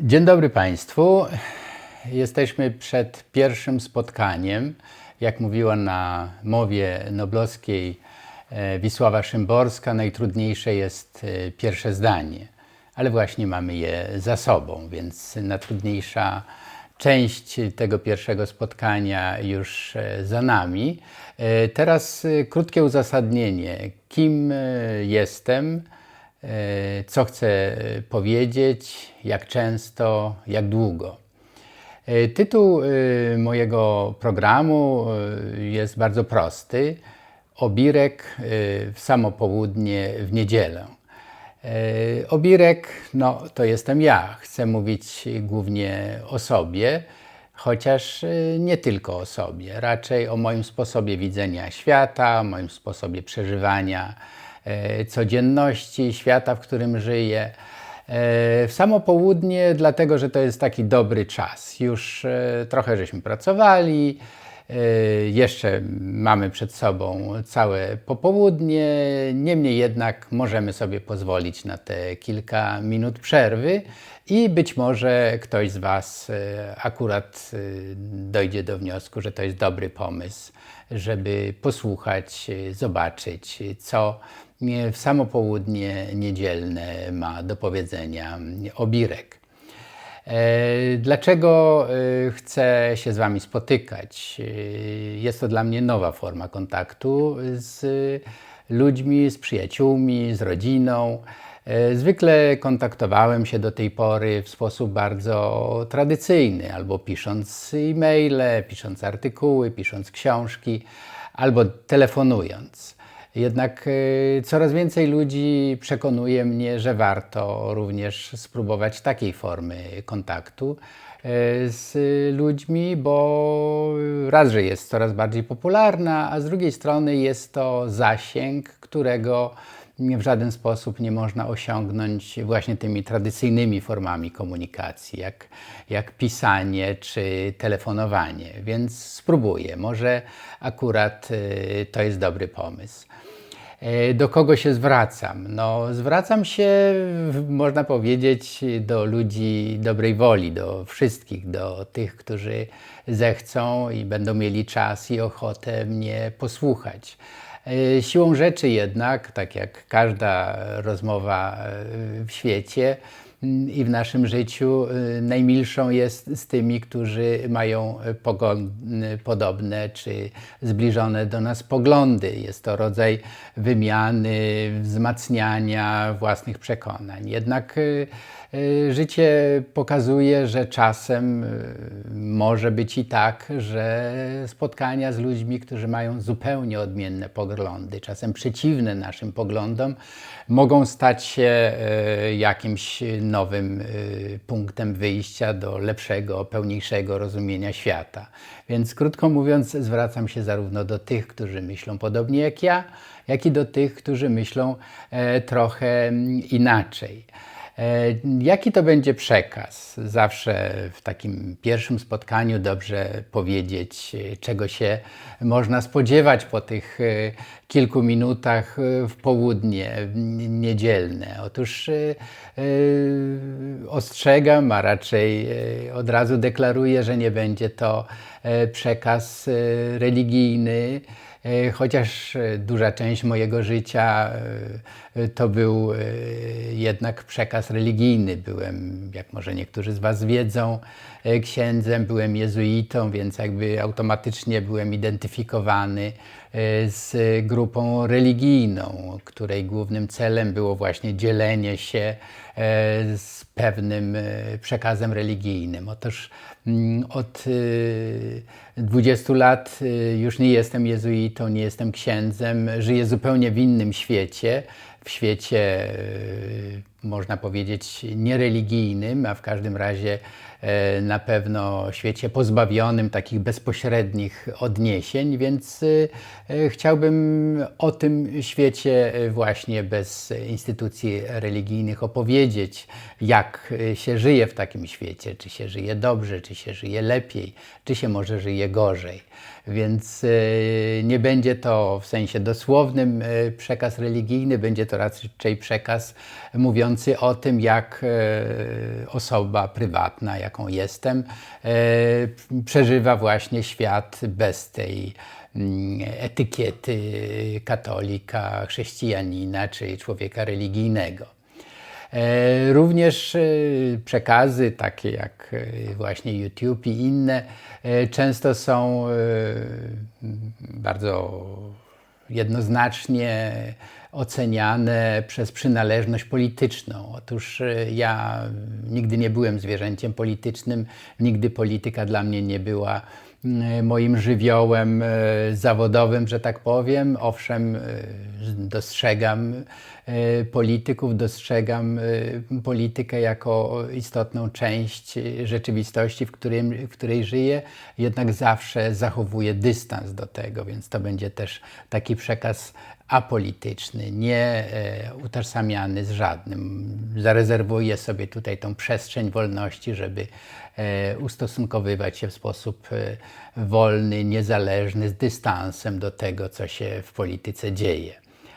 Dzień dobry Państwu. Jesteśmy przed pierwszym spotkaniem. Jak mówiła na mowie noblowskiej e, Wisława Szymborska, najtrudniejsze jest e, pierwsze zdanie, ale właśnie mamy je za sobą, więc najtrudniejsza część tego pierwszego spotkania już e, za nami. Teraz krótkie uzasadnienie. Kim jestem? E, co chcę powiedzieć, jak często, jak długo. E, tytuł e, mojego programu jest bardzo prosty. Obirek w samo południe w niedzielę. Obirek, no to jestem ja. Chcę mówić głównie o sobie, chociaż nie tylko o sobie, raczej o moim sposobie widzenia świata, moim sposobie przeżywania E, codzienności, świata, w którym żyję. E, w samo południe, dlatego że to jest taki dobry czas. Już e, trochę żeśmy pracowali, jeszcze mamy przed sobą całe popołudnie, niemniej jednak możemy sobie pozwolić na te kilka minut przerwy i być może ktoś z Was akurat dojdzie do wniosku, że to jest dobry pomysł, żeby posłuchać, zobaczyć, co w samo południe niedzielne ma do powiedzenia Obirek. E, dlaczego e, chcę się z Wami spotykać? E, jest to dla mnie nowa forma kontaktu z ludźmi, z przyjaciółmi, z rodziną. Zwykle kontaktowałem się do tej pory w sposób bardzo tradycyjny, albo pisząc e-maile, pisząc artykuły, pisząc książki, albo telefonując. Jednak y, coraz więcej ludzi przekonuje mnie, że warto również spróbować takiej formy kontaktu y, z ludźmi, bo raz, że jest coraz bardziej popularna, a z drugiej strony jest to zasięg, którego w żaden sposób nie można osiągnąć właśnie tymi tradycyjnymi formami komunikacji, jak, jak pisanie czy telefonowanie. Więc spróbuję. Może akurat y, to jest dobry pomysł. E, do kogo się zwracam? No, zwracam się, można powiedzieć, do ludzi dobrej woli, do wszystkich, do tych, którzy zechcą i będą mieli czas i ochotę mnie posłuchać. E, siłą rzeczy jednak, tak jak każda rozmowa e, w świecie, i w naszym życiu y, najmilszą jest z tymi, którzy mają y, podobne czy zbliżone do nas poglądy. Jest to rodzaj wymiany, wzmacniania własnych przekonań. Jednak y, życie pokazuje, że czasem może być i tak, że spotkania z ludźmi, którzy mają zupełnie odmienne poglądy, czasem przeciwne naszym poglądom, mogą stać się jakimś nowym y, punktem wyjścia do lepszego, pełniejszego rozumienia świata. Więc krótko mówiąc, zwracam się zarówno do tych, którzy myślą podobnie jak ja, jak i do tych, którzy myślą e, trochę mm, inaczej. E, jaki to będzie przekaz? Zawsze w takim pierwszym spotkaniu dobrze powiedzieć, e, czego się można spodziewać po tych kilku minutach w południe niedzielne. Otóż ostrzegam, a raczej od razu deklaruję, że nie będzie to przekaz religijny E, chociaż e, duża część mojego życia e, to był jednak przekaz religijny. Byłem, jak może niektórzy z Was wiedzą, księdzem, byłem jezuitą, więc jakby automatycznie byłem identyfikowany z grupą religijną, której głównym celem było właśnie dzielenie się z pewnym przekazem religijnym. Otóż mm, od 20 lat już nie jestem jezuitą, nie jestem księdzem, żyję zupełnie w innym świecie, w świecie, e, można powiedzieć, niereligijnym, a w każdym razie e, na pewno świecie pozbawionym takich bezpośrednich odniesień, więc e, chciałbym o tym świecie właśnie bez instytucji religijnych opowiedzieć, jak się żyje w takim świecie, czy się żyje dobrze, czy się żyje lepiej, czy się może żyje gorzej. Więc nie będzie to w sensie dosłownym przekaz religijny, będzie to raczej przekaz mówiący o tym, jak e, osoba prywatna, jaką jestem, e, przeżywa właśnie świat bez tej mm, etykiety katolika, chrześcijanina czy człowieka religijnego. E, Również e, przekazy takie jak e, właśnie YouTube i inne często są bardzo jednoznacznie oceniane przez przynależność polityczną. Otóż ja nigdy nie byłem zwierzęciem politycznym, nigdy polityka dla mnie nie była moim żywiołem e, zawodowym, że tak powiem. Owszem, e, dostrzegam e, polityków, dostrzegam e, politykę jako istotną część e, rzeczywistości, w, którym, w której żyję, jednak zawsze zachowuję dystans do tego, więc to będzie też taki przekaz apolityczny, nie e, utożsamiany z żadnym. Zarezerwuję sobie tutaj tą przestrzeń wolności, żeby e, ustosunkowywać się w sposób e, wolny, niezależny, z dystansem do tego, co się w polityce dzieje.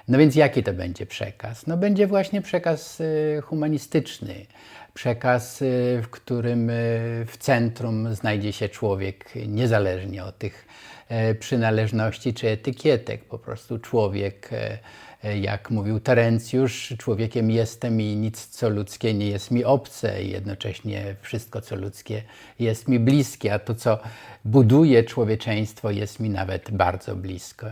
No więc jaki to będzie przekaz? No będzie właśnie przekaz e, humanistyczny, przekaz, e, w którym e, w centrum znajdzie się człowiek niezależnie od tych e, przynależności czy etykietek. Po prostu człowiek, e, jak mówił Terencjusz, człowiekiem jestem i nic co ludzkie nie jest mi obce i jednocześnie wszystko co ludzkie jest mi bliskie, a to co buduje człowieczeństwo jest mi nawet bardzo blisko.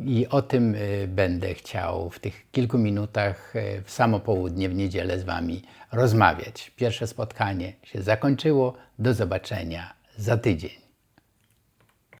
I o tym y, będę chciał w tych kilku minutach y, w samo południe w niedzielę z Wami rozmawiać. Pierwsze spotkanie się zakończyło. Do zobaczenia za tydzień.